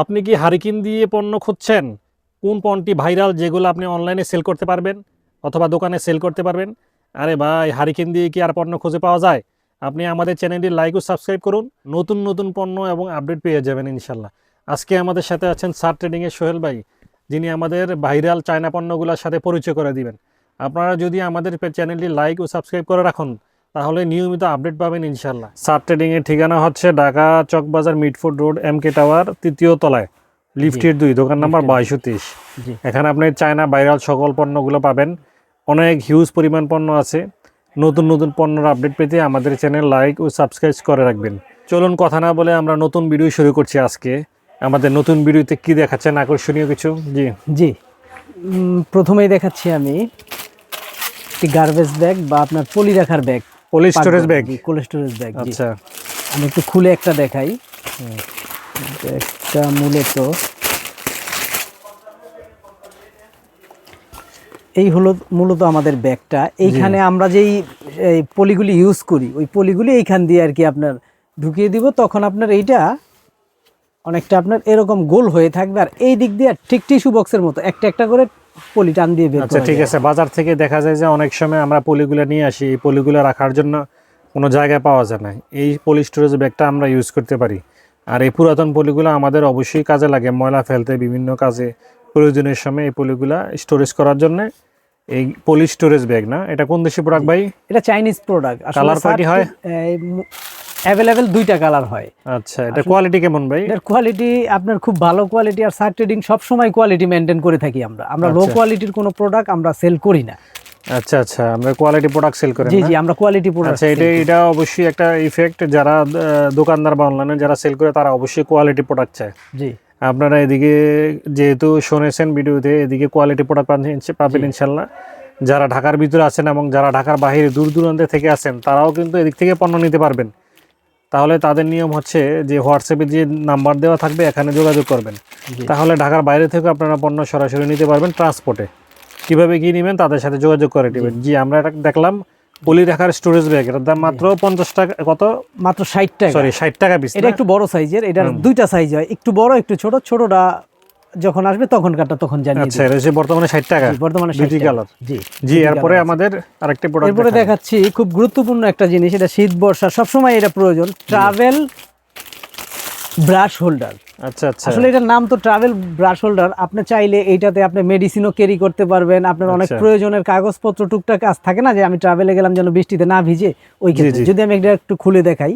আপনি কি হারিকিন দিয়ে পণ্য খুঁজছেন? কোন পণ্যটি ভাইরাল যেগুলো আপনি অনলাইনে সেল করতে পারবেন অথবা দোকানে সেল করতে পারবেন? আরে ভাই, হারিকিন দিয়ে কি আর পণ্য খুঁজে পাওয়া যায়? আপনি আমাদের চ্যানেলটি লাইক ও সাবস্ক্রাইব করুন। নতুন নতুন পণ্য এবং আপডেট পেয়ে যাবেন ইনশাল্লাহ। আজকে আমাদের সাথে আছেন সার ট্রেডিংয়ের সোহেল ভাই, যিনি আমাদের ভাইরাল চায়না পণ্যগুলোর সাথে পরিচয় করে দিবেন। আপনারা যদি আমাদের চ্যানেলটি লাইক ও সাবস্ক্রাইব করে রাখুন তাহলে নিয়মিত আপডেট পাবেন ইনশাল্লাহ সার ট্রেডিংয়ের ঠিকানা হচ্ছে Dhaka Chawkbazar Mitford road M K tower তৃতীয় তলায় লিফটের দুই দোকান নাম্বার বাইশশো তিরিশ। এখানে আপনি চায়না ভাইরাল সকল পণ্যগুলো পাবেন। অনেক হিউজ পরিমাণ পণ্য আছে। নতুন নতুন পণ্যের আপডেট পেতে আমাদের চ্যানেল লাইক ও সাবস্ক্রাইব করে রাখবেন। চলুন কথা না বলে আমরা নতুন ভিডিও শুরু করছি আজকে। আমাদের নতুন ভিডিওতে কি দেখাচ্ছেন? আকর্ষণীয় কিছু? জি। জি। প্রথমেই দেখাচ্ছি আমি একটি গার্বেজ ব্যাগ বা আপনার পলি রাখার bag poly storage bag cold storage bag আচ্ছা। আমি একটু খুলে একটা দেখাই। একটা মূলত। এই হলো মূলত আমাদের ব্যাগটা। এইখানে আমরা যেই এই পলিগুলি ইউজ করি ওই পলিগুলি এইখান দিয়ে আর কি আপনার ঢুকিয়ে দিব। তখন আপনার এইটা অনেকটা আপনার এরকম গোল হয়ে থাকবে। আর এই দিক দিয়ে ঠিক টিস্যু বক্সের মতো একটা একটা করে পলি টান দিয়ে বের আচ্ছা ঠিক আছে। বাজার থেকে দেখা যায় যে অনেক সময় আমরা পলিগুলো নিয়ে আসি এই পলিগুলো রাখার জন্য কোনো জায়গায় পাওয়া যায় না। এই পলি স্টোরেজ ব্যাগটা আমরা ইউজ করতে পারি। আর এই পুরাতন পলিগুলো আমাদের অবশ্যই কাজে লাগে ময়লা ফেলতে বিভিন্ন কাজে প্রয়োজনের সময় এই পলিগুলা স্টোরেজ করার জন্য। এই পলি স্টোরেজ ব্যাগ না? এটা কোন দেশি প্রোডাক্ট ভাই? এটা চাইনিজ প্রোডাক্ট Colour কয়টি হয়? অ্যাভেলেবেল দুইটা কালার হয়। আচ্ছা এটা কোয়ালিটি কেমন ভাই? এটার কোয়ালিটি আপনার খুব ভালো কোয়ালিটি আর সার ট্রেডিং সবসময় কোয়ালিটি মেনটেন করে থাকি আমরা। আমরা লো আচ্ছা। কোয়ালিটির কোনো প্রোডাক্ট আমরা সেল করি না। আচ্ছা আচ্ছা আমরা কোয়ালিটি প্রোডাক্ট সেল করেন জি জি আমরা কোয়ালিটি প্রোডাক্ট আচ্ছা এটা এটা অবশ্যই একটা ইফেক্ট যারা দোকানদার বা অনলাইনে যারা সেল করে তারা অবশ্যই কোয়ালিটি প্রোডাক্ট চায়। জি। আপনারা এদিকে যেহেতু শুনেছেন ভিডিওতে এদিকে কোয়ালিটি প্রোডাক্ট পাবেন ইনশাল্লাহ। যারা ঢাকার ভিতরে আছেন এবং যারা ঢাকার বাইরে দূর দূরান্তে থেকে আছেন তারাও কিন্তু এদিক থেকে পণ্য নিতে পারবেন। তাহলে তাদের নিয়ম হচ্ছে যে হোয়াটসঅ্যাপে যে নাম্বার দেওয়া থাকবে এখানে যোগাযোগ করবেন। তাহলে ঢাকার বাইরে থেকে আপনারা পণ্য সরাসরি নিতে পারবেন ট্রান্সপোর্টে। কীভাবে গিয়ে নেবেন তাদের সাথে যোগাযোগ করে নেবেন। জি। আমরা এটা দেখলাম পলি রাখার স্টোরেজ ব্যাগ এটার দাম মাত্র পঞ্চাশ টাকা কত? মাত্র ষাট টাকা। সরি ষাট টাকা পিস এটা একটু বড় সাইজের এটার দুইটা সাইজ হয় একটু বড় একটু ছোট ছোটটা যখন আসবে তখনকারটা তখন জানিয়ে আচ্ছা এটা যে বর্তমানে ষাট টাকা বর্তমানে 60 টাকা। জি জি এরপরে আমাদের আরেকটা প্রোডাক্ট এরপরে দেখাচ্ছি খুব গুরুত্বপূর্ণ একটা জিনিস এটা শীত বর্ষা সব সময় এটা প্রয়োজন। ট্রাভেল ব্রাশ হোল্ডার আচ্ছা আচ্ছা। আসলে এটার নাম তো ট্রাভেল ব্রাশ হোল্ডার আপনি চাইলে এইটাতে আপনি মেডিসিনও ক্যারি করতে পারবেন। আপনার অনেক আচ্ছা। প্রয়োজনের কাগজপত্র টুকটাক কাজ থাকে না যে আমি ট্রাভেলে গেলাম যেন বৃষ্টিতে না ভিজে? ওই ক্ষেত্রে। যদি আমি এটা একটু খুলে দেখাই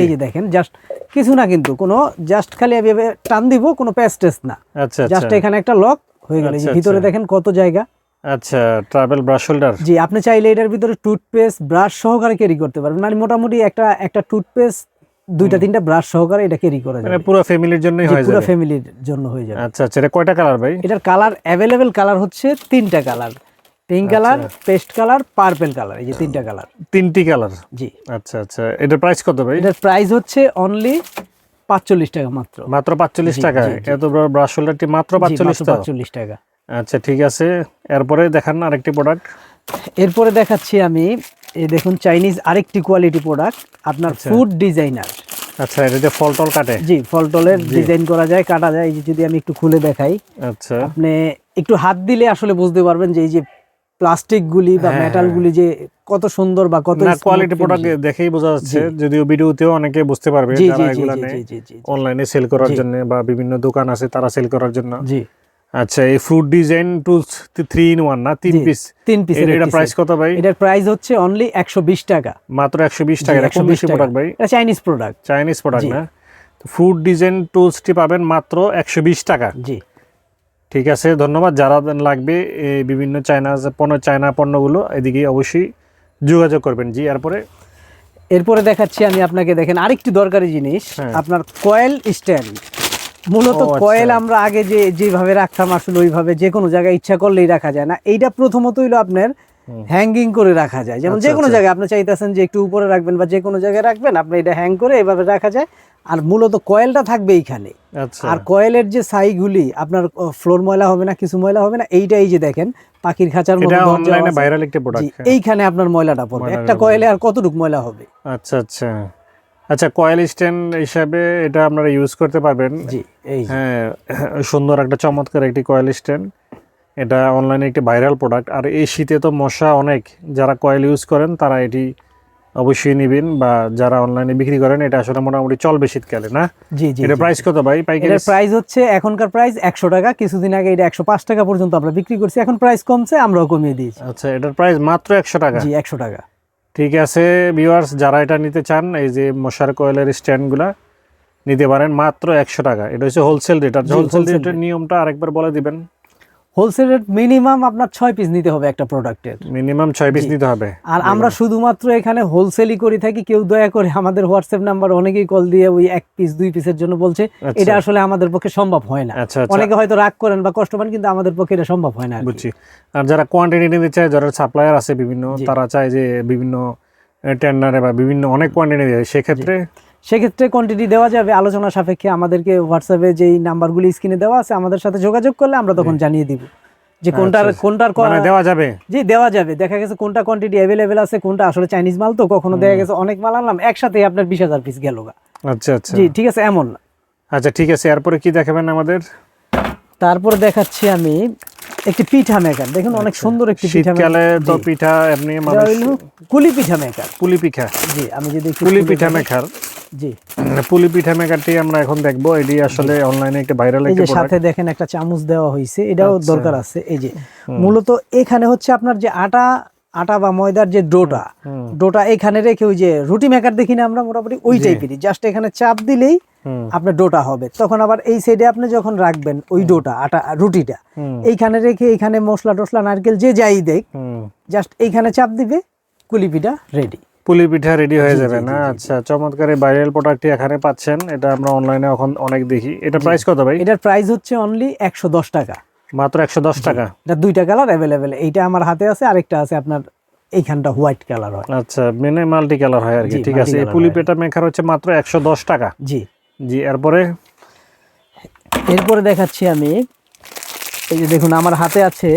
এই যে দেখেন জাস্ট কিছু না কিন্তু কোনো জাস্ট খালি আমি টান দিব কোনো প্যাস্টেস না। আচ্ছা জাস্ট আচ্ছা এখানে একটা লক হয়ে গেল। আচ্ছা, ভিতরে। দেখেন কত জায়গা। আচ্ছা ট্রাভেল ব্রাশ হোল্ডার জি আপনি চাইলে এটার ভিতরে টুথপেস্ট ব্রাশ সহকারে ক্যারি করতে পারবেন। মানে মোটামুটি একটা একটা টুথপেস্ট দুইটা তিনটা ব্রাশ সহকারে এটা ক্যারি করা মানে যাবে। পুরো ফ্যামিলির জন্যই জি, হয়ে পুরো ফ্যামিলির জন্য হয়ে যাবে। আচ্ছা আচ্ছা এটা কয়টা কালার ভাই? এটার কালার অ্যাভেলেবেল কালার হচ্ছে তিনটা colour pink colour paste colour purple colour এই যে তিনটা কালার তিনটি কালার জি। আচ্ছা আচ্ছা এটার প্রাইস কত ভাই? এটার প্রাইস হচ্ছে অনলি পাঁচচল্লিশ টাকা মাত্র। মাত্র পাঁচচল্লিশ টাকা। এত বড় ব্রাশ হোল্ডারটি মাত্র পাঁচচল্লিশ পাঁচচল্লিশ টাকা। আচ্ছা ঠিক আছে। এরপরে দেখান আরেকটি প্রোডাক্ট এরপরে দেখাচ্ছি আমি এই দেখুন চাইনিজ আরেকটি কোয়ালিটি প্রোডাক্ট আপনার ফুড ডিজাইনার আচ্ছা এটা যে ফল টল কাটে? জি ফলটলের ডিজাইন করা যায় কাটা যায় এই যে যদি আমি একটু খুলে দেখাই। আচ্ছা। আপনি একটু হাত দিলে আসলে বুঝতে পারবেন যে এই যে প্লাস্টিক গুলি বা হ্যাঁ, মেটাল গুলি যে কত সুন্দর বা কত কোয়ালিটি প্রোডাক্ট দেখেই বোঝা যাচ্ছে যদিও ভিডিওতেও অনেকে বুঝতে পারবে যারা এগুলা অনলাইনে সেল করার জন্য বা বিভিন্ন দোকান আছে তারা সেল করার জন্য। জি। আচ্ছা এই fruit design tools three in one না? তিন পিস তিন পিস এটা প্রাইস কত ভাই? এটার প্রাইস হচ্ছে অনলি একশো বিশ টাকা। মাত্র একশো বিশ টাকা। একশো বিশ প্রোডাক্ট ভাই? এটা চাইনিজ প্রোডাক্ট চাইনিজ প্রোডাক্ট না? ফ্রুট ডিজাইন টুলসটি পাবেন মাত্র একশো বিশ টাকা। জি। ঠিক আছে ধন্যবাদ। যারা লাগবে এই বিভিন্ন চায়না পণ্য চায়না পণ্যগুলো এদিকে অবশ্যই যোগাযোগ করবেন। জি এরপরে? এরপরে দেখাচ্ছি আমি আপনাকে দেখেন আরেকটি দরকারি জিনিস। হ্যাঁ। আপনার কয়েল স্ট্যান্ড মূলত আচ্ছা। কয়েল আমরা আগে যে যেভাবে রাখতাম আসলে ওইভাবে যে কোনো জায়গায় ইচ্ছা করলেই রাখা যায় না। এইটা প্রথমত হইল আপনার হ্যাঙ্গিং করে রাখা যায়। যেমন আচ্ছা, যে কোনো আচ্ছা। জায়গায় আপনি চাইতেছেন যে একটু উপরে রাখবেন বা যে কোনো জায়গায় রাখবেন আপনি এটা হ্যাং করে এভাবে রাখা যায়। আর মূলত কয়েলটা থাকবে এইখানে। আর কয়েলের যে সাইগুলি আপনার ফ্লোর ময়লা হবে না কিছু ময়লা হবে না এইটা এই যে দেখেন পাখির খাঁচার মতো এটা দরজা অনলাইনে ভাইরাল একটি প্রোডাক্ট এইখানে আপনার ময়লাটা পড়বে। একটা কয়েলে আর কতটুকু ময়লা হবে? আচ্ছা আচ্ছা। আচ্ছা কয়েল স্ট্যান্ড হিসাবে এটা আপনারা ইউজ করতে পারবেন। জি এই হ্যাঁ সুন্দর একটা চমৎকার একটি কয়েল স্ট্যান্ড এটা অনলাইনে একটি ভাইরাল প্রোডাক্ট আর এই শীতে তো মশা অনেক। যারা কয়েল ইউজ করেন তারা এটি অবশ্যই নেবেন বা যারা অনলাইনে বিক্রি করেন এটা আসলে মোটামুটি চলবে শীতকালে না? জি জি এটা প্রাইস কত ভাই? পাইকারি এটার প্রাইস হচ্ছে এখনকার প্রাইস একশো টাকা। কিছুদিন আগে এটা একশো পাঁচ টাকা পর্যন্ত আমরা বিক্রি করছি। এখন প্রাইস কমছে আমরাও কমিয়ে দিয়েছি। আচ্ছা এটার প্রাইস মাত্র একশো টাকা? জি একশো টাকা। ঠিক আছে ভিউয়ার্স যারা এটা নিতে চান এই যে মশার কয়েলের স্ট্যান্ডগুলা নিতে পারেন মাত্র একশো টাকা। এটা হচ্ছে হোলসেল রেট আর হোলসেল রেটের নিয়মটা আরেকবার বলে দিবেন। হোলসেল রেট মিনিমাম আপনার ছয় পিস নিতে হবে একটা প্রোডাক্টের মিনিমাম ছয় পিস নিতে হবে। আর আমরা শুধুমাত্র এখানে হোলসেলই করে থাকি কেউ দয়া করে আমাদের হোয়াটসঅ্যাপ নাম্বার অনেকেই কল দিয়ে ওই এক পিস দুই পিসের জন্য বলছে আচ্ছা। এটা আসলে আমাদের পক্ষে সম্ভব হয় না। আচ্ছা আচ্ছা। অনেকে হয়তো রাগ করেন বা কষ্ট পান কিন্তু আমাদের পক্ষে এটা সম্ভব হয় না বুঝছি। আর যারা কোয়ান্টিটি নিতে চায় যারা সাপ্লায়ার আছে বিভিন্ন তারা চায় যে বিভিন্ন টেন্ডারে বা বিভিন্ন অনেক কোয়ান্টিটি দেয় সেক্ষেত্রে সেক্ষেত্রে কোয়ান্টিটি দেওয়া যাবে। আলোচনা সাপেক্ষে আমাদেরকে হোয়াটসঅ্যাপে যেই নাম্বারগুলি স্ক্রিনে দেওয়া আছে আমাদের সাথে যোগাযোগ করলে আমরা তখন জানিয়ে দিব যে কোনটার আচ্ছা, কোনটার ক- মানে দেওয়া যাবে? জি দেওয়া যাবে। দেখা গেছে কোনটা কোয়ান্টিটি অ্যাভেলেবেল আছে কোনটা আসলে চাইনিজ মাল তো কখনো দেখা গেছে অনেক মাল আনলাম একসাথে আপনার বিশ হাজার পিস গেল। আচ্ছা আচ্ছা। জি ঠিক আছে এমন আচ্ছা ঠিক আছে এরপরে কি দেখাবেন আমাদের? তারপরে দেখাচ্ছি আমি একটি পিঠা মেকার দেখুন অনেক সুন্দর একটি পিঠা আচ্ছা। শীতকালে তো পিঠা এমনি মানুষ কুলি পিঠা মেকার পুলি পিঠা। জি আমি যদি পুলি পিঠা মেকার জি। পুলি পিঠা মেকারটি আমরা এখন দেখব। এটি আসলে অনলাইনে একটা ভাইরাল একটা প্রোডাক্ট সাথে দেখেন একটা চামচ দেওয়া হয়েছে এটাও আচ্ছা। দরকার আছে। এই যে মূলত এখানে হচ্ছে আপনার যে আটা আটা বা ময়দার যে ডোটা ডোটা এখানে রেখে ওই যে রুটি মেকার দেখি না আমরা মোটামুটি ওই। টাইপেরই জাস্ট এখানে চাপ দিলেই আপনার ডোটা হবে। তখন আবার এই সাইডে আপনি যখন রাখবেন ওই ডোটা আটা রুটিটা এইখানে রেখে এখানে মশলা টসলা নারকেল যে যাই দেখ জাস্ট এইখানে চাপ দিবে কুলিপিটা রেডি পুলি পিঠা রেডি হয়ে যাবে না। আচ্ছা চমৎকার এই ভাইরাল প্রোডাক্টটি এখানে পাচ্ছেন। এটা আমরা অনলাইনে এখন অনেক দেখি। এটা প্রাইস কত ভাই? এটার প্রাইস হচ্ছে অনলি একশো দশ টাকা। মাত্র একশো দশ টাকা? এটা দুইটা কালার অ্যাভেলেবেল এইটা আমার হাতে আছে আরেকটা আছে আপনার এইখানটা হোয়াইট কালার হয়। আচ্ছা মেনে মাল্টি কালার হয় আর কি। ঠিক আছে এই পুলি মেকার হচ্ছে মাত্র একশো দশ টাকা। জি। জি এরপরে? এরপরে দেখাচ্ছি আমি। এই যে দেখুন আমার হাতে আছে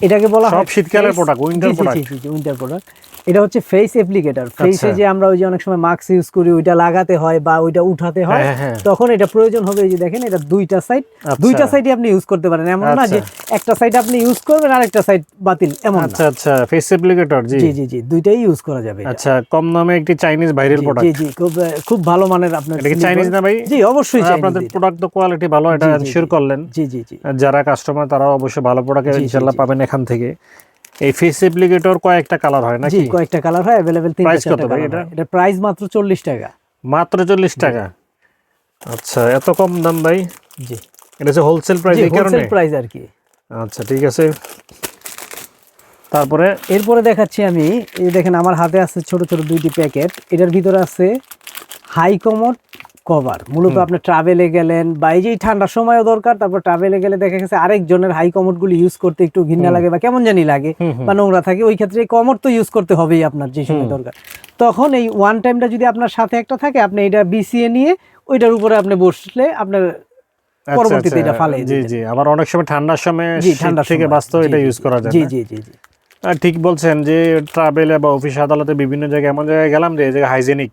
এটাকে বলা সব শীতকালের product winter product winter product এটা হচ্ছে ফেস অ্যাপ্লিকেটর ফেসে। যে আমরা ওই যে অনেক সময় মাস্ক ইউজ করি ওইটা লাগাতে হয় বা ওইটা উঠাতে হয় হ্যাঁ, হ্যাঁ। তখন এটা প্রয়োজন হবে এই যে দেখেন এটা দুইটা সাইড আচ্ছা। দুইটা সাইডই আপনি ইউজ করতে পারেন। এমন না আচ্ছা। যে একটা সাইড আপনি ইউজ করবেন আর একটা সাইড বাতিল। এমন আচ্ছা আচ্ছা। ফেস অ্যাপ্লিকেটর জি। জি জি দুইটাই ইউজ করা যাবে আচ্ছা কম দামে একটি চাইনিজ ভাইরাল প্রোডাক্ট জি জি। খুব খুব ভালো মানের আপনার এটা কি চাইনিজ না ভাই? জি অবশ্যই চাইনিজ আপনাদের প্রোডাক্ট তো কোয়ালিটি ভালো এটা এনশিওর করলেন। জি জি জি। যারা কাস্টমার তারা অবশ্যই ভালো প্রোডাক্ট ইনশাল্লাহ পাবেন এখান থেকে। এই ফেস অ্যাপ্লিকেটর কয়েকটা কালার হয় নাকি? কয়েকটা কালার হয় অ্যাভেলেবেল তিন Price কত ভাই এটা? এটা প্রাইস মাত্র চল্লিশ টাকা। মাত্র চল্লিশ টাকা? আচ্ছা এত কম দাম ভাই? জি। এটা হচ্ছে হোলসেল প্রাইস এই কারণে? হোলসেল প্রাইস আর কি। আচ্ছা ঠিক আছে। তারপরে? এরপরে দেখাচ্ছি আমি এই দেখেন আমার হাতে আছে ছোট ছোট দুইটি প্যাকেট। এটার ভিতরে আছে হাই কমোড কভার মূলত আপনি ট্রাভেলে গেলেন বা এই যে ঠান্ডার সময়ও দরকার তারপর ট্রাভেলে গেলে দেখা গেছে আরেকজনের হাই কমোড গুলি ইউজ করতে একটু ঘৃণা লাগে বা কেমন জানি লাগে। বা নোংরা থাকে ওই ক্ষেত্রে কমোড তো ইউজ করতে হবেই আপনার যে সময় দরকার। তখন এই ওয়ান টাইমটা যদি আপনার সাথে একটা থাকে আপনি এটা বিছিয়ে নিয়ে ওইটার উপরে আপনি বসলে আপনার আচ্ছা, পরবর্তীতে আচ্ছা, এটা ফালে জি জি। আবার অনেক সময় ঠান্ডার সময় জি শীত ঠান্ডার থেকে। বাঁচতে এটা ইউজ করা যায় জি জি জি জি। ঠিক বলছেন যে ট্রাভেলে বা অফিস আদালতে বিভিন্ন জায়গায় এমন জায়গায় গেলাম যে এই জায়গায় হাইজেনিক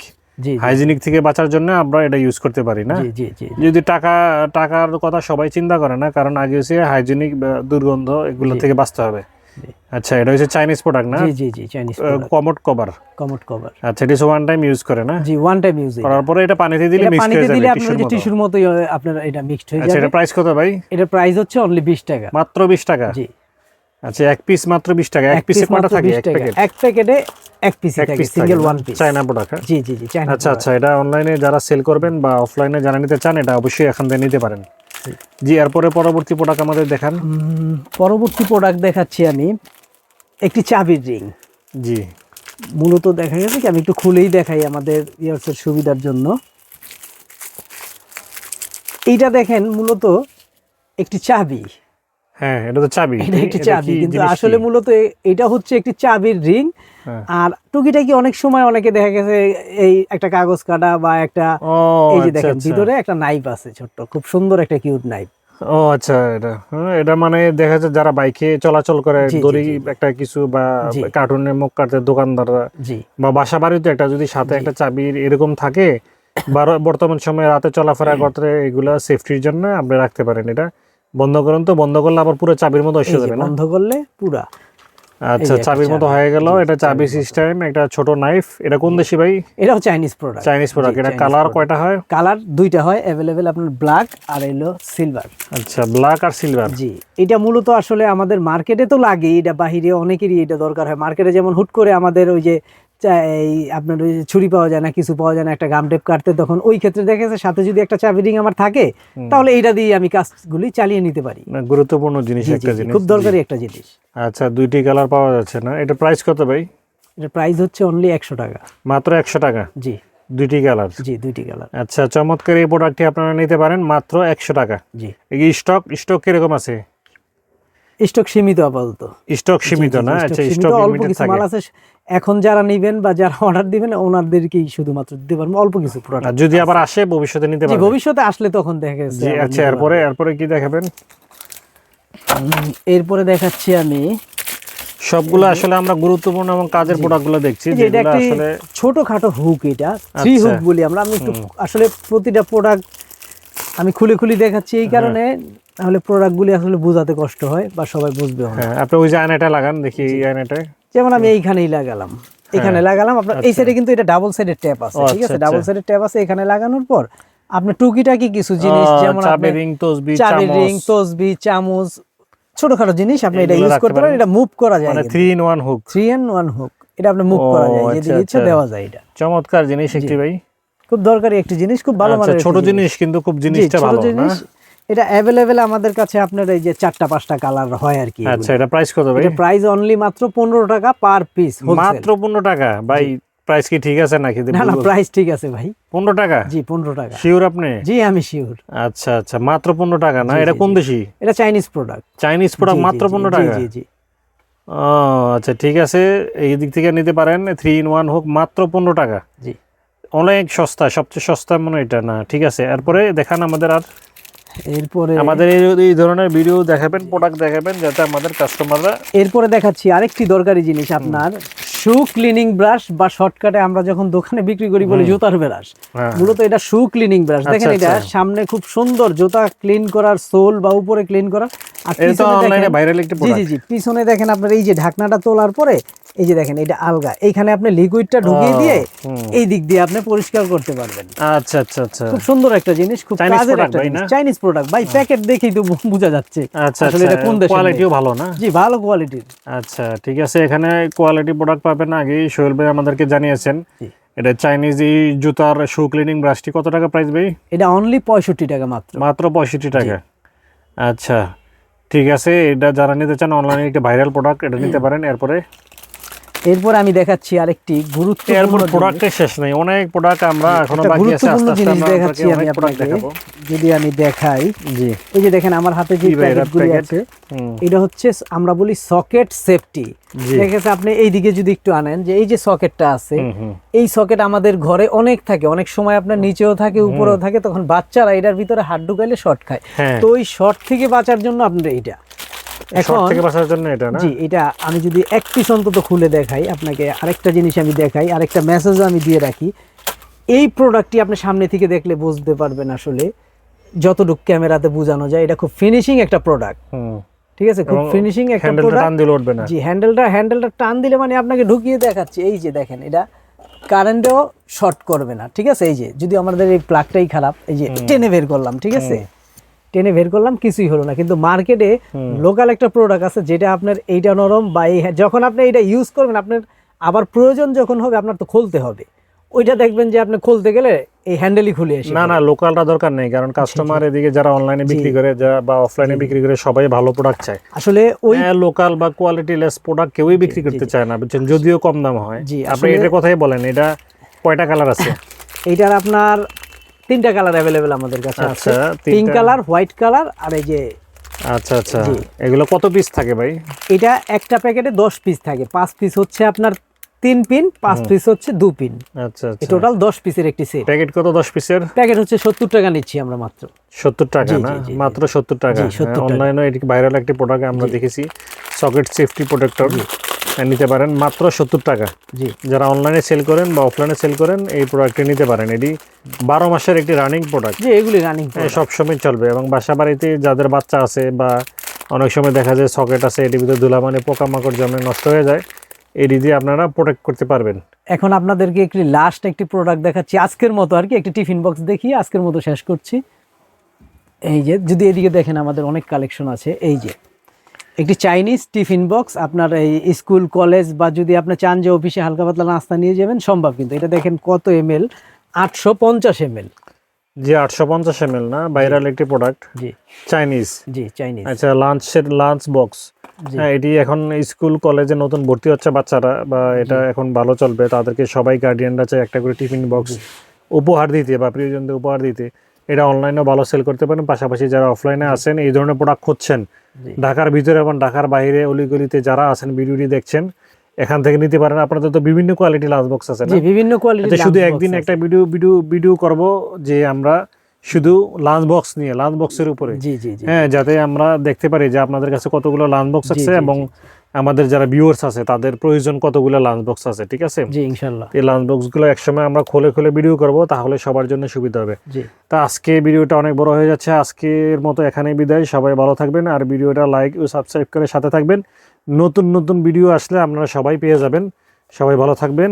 হাইজেনিক থেকে বাঁচার জন্য আমরা এটা ইউজ করতে পারি না? যদি টাকা টাকার কথা সবাই চিন্তা করে না কারণ আগে হচ্ছে হাইজেনিক দুর্গন্ধ এগুলো থেকে বাঁচতে হবে। আচ্ছা এটা হচ্ছে চাইনিজ প্রোডাক্ট না? জি জি জি Chinese commode cover commode cover আচ্ছা এটা ওয়ান টাইম ইউজ করে না? জি ওয়ান টাইম ইউজ করার পরে এটা পানিতে দিলে মিক্স হয়ে দিলে যাবে আপনার টিস্যুর যে মতো। টিস্যুর মতোই আপনার এটা মিক্সড হয়ে আচ্ছা এটা প্রাইস কত ভাই? এটা প্রাইস হচ্ছে অনলি 20 টাকা। মাত্র বিশ টাকা? জি। আচ্ছা এক পিস মাত্র বিশ টাকা এক পিসে মাত্র থাকে? এক প্যাকেট এক প্যাকেটে এক পিস থাকে single one piece China product জি জি জি চাইনা আচ্ছা আচ্ছা এটা অনলাইনে যারা সেল করবেন বা অফলাইনে যারা নিতে চান এটা অবশ্যই এখান থেকে নিতে পারেন। জি। জি এরপরে পরবর্তী প্রোডাক্ট আমাদের দেখান। পরবর্তী প্রোডাক্ট দেখাচ্ছি আমি। একটি চাবির রিং জি। মূলত দেখা গেছে কি আমি একটু খুলেই দেখাই আমাদের ইয়ার্সের সুবিধার জন্য। এইটা দেখেন মূলত একটি চাবি। হ্যাঁ এটা তো চাবি। এটা একটি চাবি কিন্তু আসলে মূলত এটা হচ্ছে একটি চাবির রিং। হ্যাঁ। আর টুকিটাকি অনেক সময় অনেকে দেখা গেছে এই একটা কাগজ কাটা বা একটা এই যে আচ্ছা, দেখেন আচ্ছা। ভিতরে একটা নাইফ আছে ছোট্ট খুব সুন্দর একটা কিউট নাইফ ও আচ্ছা এটা হ্যাঁ, এটা মানে দেখা যাচ্ছে যারা বাইকে চলাচল করে দড়ি একটা কিছু বা। কার্টুনের মুখ কাটতে দোকানদাররা বা বাসা বাড়িতে একটা যদি সাথে একটা চাবির এরকম থাকে বা বর্তমান সময়ে রাতে চলাফেরা করতে এগুলা সেফটির জন্য আপনি রাখতে পারেন এটা। বন্ধ করেন তো বন্ধ করলে আবার পুরো চাবির মতো এসে যাবে বন্ধ করলে পুরা। আচ্ছা চাবির মতো হয়ে গেল এটা চাবি সিস্টেম একটা ছোট নাইফ এটা কোন দেশি ভাই? এটাও চাইনিজ প্রোডাক্ট চাইনিজ প্রোডাক্ট এটা কালার কয়টা হয়? কালার দুইটা হয় অ্যাভেলেবেল আপনার ব্ল্যাক আর এলো সিলভার আচ্ছা ব্ল্যাক আর সিলভার জি এটা মূলত আসলে আমাদের মার্কেটে তো লাগে এটা বাহিরে অনেকেরই এটা দরকার হয়। মার্কেটে যেমন হুট করে আমাদের ওই যে এই আপনার ওই ছুরি পাওয়া যায় না কিছু পাওয়া যায় না একটা গাম টেপ কাটতে তখন ওই ক্ষেত্রে দেখা যাচ্ছে সাথে যদি একটা চাবি রিং আমার থাকে তাহলে এইটা দিয়ে আমি কাজগুলি চালিয়ে নিতে পারি। গুরুত্বপূর্ণ জিনিস একটা জিনিস। খুব দরকারি একটা জিনিস। আচ্ছা দুইটি কালার পাওয়া যাচ্ছে না। এটা প্রাইস কত ভাই? এটা প্রাইস হচ্ছে অনলি একশো টাকা। মাত্র একশো টাকা? জি। দুইটি কালার। জি দুইটি কালার। আচ্ছা চমৎকার এই প্রোডাক্টটি আপনারা নিতে পারেন মাত্র একশো টাকা। জি। স্টক স্টক কীরকম আছে? স্টক সীমিত আপাতত। স্টক সীমিত না? আচ্ছা স্টক লিমিটেড থাকে। মাল আছে এখন যারা নেবেন বা যারা অর্ডার দিবেন ওনাদেরকেই শুধুমাত্র দিতে পারব অল্প কিছু প্রোডাক্ট যদি আবার আসে ভবিষ্যতে নিতে পারবেন। ভবিষ্যতে আসলে তখন দেখা গেছে জি আচ্ছা এরপরে এরপরে কি দেখাবেন? এরপরে দেখাচ্ছি আমি সবগুলো আসলে আমরা গুরুত্বপূর্ণ এবং কাজের প্রোডাক্টগুলো দেখছি যে এটা একটি আসলে ছোটখাটো হুক এটা থ্রি আচ্ছা। হুক বলি আমরা। আমি একটু আসলে প্রতিটা প্রোডাক্ট আমি খুলে খুলে দেখাচ্ছি এই কারণে তাহলে প্রোডাক্টগুলি আসলে বোঝাতে কষ্ট হয় বা সবাই বুঝবে হ্যাঁ আপনি ওই যে আয়নাটা লাগান দেখি এই আয়নাটা যেমন আমি এইখানেই লাগালাম। এখানে লাগালাম আপনার এই সাইডে কিন্তু এটা ডাবল সাইডের ট্যাপ আছে আচ্ছা। ঠিক আছে? আচ্ছা, ডাবল আচ্ছা। সাইডের ট্যাপ আছে এখানে লাগানোর পর আপনি টুকিটাকি কিছু জিনিস যেমন চাবি আপনি রিং তসবি চাবির রিং তসবি চামচ ছোটখাটো জিনিস আপনি এটা ইউজ করতে পারেন। এটা মুভ করা যায় মানে three in one hook three and one hook এটা আপনি মুভ করা যায় আচ্ছা, যেদিকে ইচ্ছা আচ্ছা। দেওয়া যায় এটা। চমৎকার জিনিস একটি ভাই। খুব দরকারি একটি জিনিস খুব ভালো মানে ছোট জিনিস। কিন্তু খুব জিনিসটা ভালো না? জিনিস এটা অ্যাভেলেবেল আমাদের কাছে আপনার এই যে চারটা পাঁচটা কালার হয় আর কি আচ্ছা এটা প্রাইস কত ভাই? প্রাইস অনলি মাত্র পনেরো টাকা পার পিস মাত্র পনেরো টাকা? ভাই প্রাইস কি ঠিক আছে নাকি? না না প্রাইস ঠিক আছে ভাই। পনেরো টাকা? জি পনেরো টাকা। শিওর আপনি? জি আমি শিওর আচ্ছা আচ্ছা মাত্র পনেরো টাকা না? এটা কোন দেশি? এটা চাইনিজ প্রোডাক্ট চাইনিজ প্রোডাক্ট মাত্র পনেরো টাকা? জি জি। ও আচ্ছা ঠিক আছে। এই দিক থেকে নিতে পারেন থ্রি ইন ওয়ান হোক মাত্র পনেরো টাকা। জি। অনেক সস্তা সবচেয়ে সস্তা মনে এটা না ঠিক আছে? এরপরে দেখান আমাদের আর এরপরে আমাদের এই ধরনের ভিডিও দেখাবেন প্রোডাক্ট দেখাবেন যাতে আমাদের কাস্টমাররা এরপরে দেখাচ্ছি আরেকটি দরকারি জিনিস আপনার। শু ক্লিনিং ব্রাশ বা শর্টকাটে আমরা যখন দোকানে বিক্রি করি বলি জুতার ব্রাশ হ্যাঁ। মূলত এটা শু ক্লিনিং ব্রাশ দেখেন আচ্ছা, এটা আচ্ছা। সামনে খুব সুন্দর জুতা ক্লিন করার সোল বা উপরে ক্লিন করার এটা পিছনে অনলাইনে দেখেন- ভাইরাল একটি জি জি জি পিছনে দেখেন আপনার এই যে ঢাকনাটা তোলার পরে এই যে দেখেন এটা আলগা। এইখানে আপনি লিকুইডটা ঢুকিয়ে দিয়ে এই দিক দিয়ে আপনি পরিষ্কার করতে পারবেন। আচ্ছা আচ্ছা আচ্ছা। খুব সুন্দর একটা জিনিস খুব কাজের একটা জিনিস। চাইনিজ প্রোডাক্ট ভাই প্যাকেট দেখেই তো বোঝা যাচ্ছে আচ্ছা আসলে আচ্ছা এটা কোন দেশের কোয়ালিটিও ভালো না? জি ভালো কোয়ালিটির আচ্ছা ঠিক আছে এখানে কোয়ালিটি প্রোডাক্ট পাবেন। আগেই সোহেল ভাই আমাদেরকে জানিয়েছেন এটা চাইনিজ এই জুতার শু ক্লিনিং ব্রাশটি কত টাকা প্রাইস ভাই? এটা অনলি পঁয়ষট্টি টাকা মাত্র। মাত্র পঁয়ষট্টি টাকা। আচ্ছা ঠিক আছে এটা যারা নিতে চান অনলাইনে একটা ভাইরাল প্রোডাক্ট এটা নিতে পারেন। এরপরে এরপর আমি দেখাচ্ছি আরেকটি গুরুত্বপূর্ণ জিনিস। প্রোডাক্টের শেষ নেই অনেক প্রোডাক্ট আমরা এখনও বাকি আছে আস্তে আস্তে আমরা দেখাচ্ছি আমি আপনাকে যদি আমি দেখাই। জি। এই যে দেখেন আমার হাতে যে প্যাকেটগুলি আছে এটা হচ্ছে আমরা বলি সকেট সেফটি দেখেছে আপনি এই দিকে যদি একটু আনেন যে এই যে সকেটটা আছে। এই সকেট আমাদের ঘরে অনেক থাকে। অনেক সময় আপনার নিচেও থাকে উপরেও থাকে তখন বাচ্চারা এটার ভিতরে হাত ঢুকাইলে শর্ট খায়। হ্যাঁ। তো ওই শর্ট থেকে বাঁচার জন্য আপনার এইটা। এখন থেকে বাঁচার জন্য এটা না? জি এটা আমি যদি এক পিস অন্তত খুলে দেখাই আপনাকে আরেকটা জিনিস আমি দেখাই আরেকটা মেসেজও আমি দিয়ে রাখি। এই প্রোডাক্টটি আপনি সামনে থেকে দেখলে বুঝতে পারবেন আসলে যতটুকু ক্যামেরাতে বোঝানো যায়। এটা খুব ফিনিশিং একটা প্রোডাক্ট ঠিক আছে? খুব ফিনিশিং একটা প্রোডাক্ট টান দিলে উঠবে না। জি হ্যান্ডেলটা হ্যান্ডেলটা টান দিলে মানে আপনাকে ঢুকিয়ে দেখাচ্ছে। এই যে দেখেন এটা কারেন্টও শর্ট করবে না। ঠিক আছে? এই যে যদি আমাদের এই প্লাগটাই খারাপ এই যে টেনে বের করলাম ঠিক আছে? টেনে বের করলাম কিছুই হলো না। কিন্তু মার্কেটে লোকাল একটা প্রোডাক্ট আছে যেটা আপনার এইটা নরম বা এই যখন আপনি এটা ইউজ করবেন আপনার আবার প্রয়োজন যখন হবে আপনার তো খুলতে হবে। ওইটা দেখবেন যে আপনি খুলতে গেলে এই হ্যান্ডেলই খুলে আসে না না লোকালটা দরকার নেই কারণ কাস্টমার এদিকে যারা অনলাইনে বিক্রি করে যা- বা অফলাইনে বিক্রি করে সবাই ভালো প্রোডাক্ট চায়। আসলে ওই লোকাল বা কোয়ালিটি লেস প্রোডাক্ট কেউই বিক্রি করতে চায় না বুঝছেন? যদিও কম দাম হয়। জি, আপনি এটা কথাই বলেন এটা কয়টা কালার আছে? এইটার আপনার তিনটা কালার অ্যাভেলেবেল আমাদের কাছে আছে। আচ্ছা পিঙ্ক কালার হোয়াইট কালার আর এই যে আচ্ছা আচ্ছা। এগুলো কত পিস থাকে ভাই? এটা একটা প্যাকেটে দশ পিস থাকে। পাঁচ পিস হচ্ছে আপনার তিন পিন পাঁচ পিস হচ্ছে দু পিন আচ্ছা আচ্ছা। টোটাল দশ পিসের একটি সেট প্যাকেট কত দশ পিসের প্যাকেট হচ্ছে সত্তর টাকা নিচ্ছি আমরা মাত্র। সত্তর টাকা না। মাত্র সত্তর টাকা। জি, 70 টাকা। অনলাইনে এটি ভাইরাল একটি প্রোডাক্ট আমরা দেখেছি। সকেট সেফটি প্রোটেক্টর নিতে পারেন মাত্র সত্তর টাকা। জি। যারা অনলাইনে সেল করেন বা অফলাইনে সেল করেন এই প্রোডাক্টটি নিতে পারেন। এটি বারো মাসের একটি রানিং প্রোডাক্ট যে এগুলি রানিং সব সময় চলবে এবং বাসা বাড়িতে যাদের বাচ্চা আছে বা অনেক সময় দেখা যায় সকেট আছে এটির ভিতরে ধুলামানে পোকামাকড় জমে নষ্ট হয়ে যায় এটি দিয়ে আপনারা প্রোটেক্ট করতে পারবেন। এখন আপনাদেরকে একটি লাস্ট একটি প্রোডাক্ট দেখাচ্ছি। আজকের মতো আর কি একটি টিফিন বক্স দেখিয়ে আজকের মতো শেষ করছি। এই যে যদি এদিকে দেখেন আমাদের অনেক কালেকশন আছে এই যে। একটি চাইনিজ টিফিন বক্স আপনার এই স্কুল কলেজ বা যদি আপনি চান যে অফিসে হালকা পাতলা নাস্তা নিয়ে যাবেন সম্ভব কিন্তু। এটা দেখেন কত এম এল আটশো পঞ্চাশ এম এল যে আটশো পঞ্চাশ এম না? ভাইরাল একটি প্রোডাক্ট জি। চাইনিজ জি চাইনিজ আচ্ছা লাঞ্চের লাঞ্চ বক্স হ্যাঁ এটি এখন স্কুল কলেজে নতুন ভর্তি হচ্ছে বাচ্চারা বা এটা এখন ভালো চলবে। তাদেরকে সবাই গার্ডিয়ানরা চায় একটা করে টিফিন বক্স উপহার দিতে বা প্রিয়জনদের উপহার দিতে। এটা অনলাইনেও ভালো সেল করতে পারেন। পাশাপাশি যারা অফলাইনে আছেন এই ধরনের প্রোডাক্ট খুঁজছেন ঢাকার ভিতরে এবং ঢাকার বাইরে অলিগলিতে যারা আছেন ভিডিওটি দেখছেন এখান থেকে নিতে পারেন। আপনাদের তো বিভিন্ন কোয়ালিটি লাঞ্চ বক্স আছে বিভিন্ন কোয়ালিটি আচ্ছা শুধু একদিন একটা ভিডিও ভিডিও ভিডিও করব যে আমরা শুধু লাঞ্চ বক্স নিয়ে লাঞ্চ বক্সের উপরে। জি জি হ্যাঁ যাতে আমরা দেখতে পারি যে আপনাদের কাছে কতগুলো লাঞ্চ বক্স আছে এবং আমাদের যারা ভিউয়ার্স আছে তাদের প্রয়োজন কতগুলো লাঞ্চ বক্স আছে ঠিক আছে? জি ইনশাল্লাহ। এই লাঞ্চ বক্সগুলো একসময় আমরা খুলে খুলে ভিডিও করব তাহলে সবার জন্য সুবিধা হবে। জি। তা আজকে ভিডিওটা অনেক বড় হয়ে যাচ্ছে আজকের মতো এখানেই বিদায় সবাই ভালো থাকবেন আর ভিডিওটা লাইক ও সাবস্ক্রাইব করে সাথে থাকবেন। নতুন নতুন ভিডিও আসলে আপনারা সবাই পেয়ে যাবেন। সবাই ভালো থাকবেন।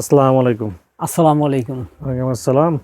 আসসালামু আলাইকুম। আসসালামু আলাইকুম। ওয়ালাইকুম আসসালাম।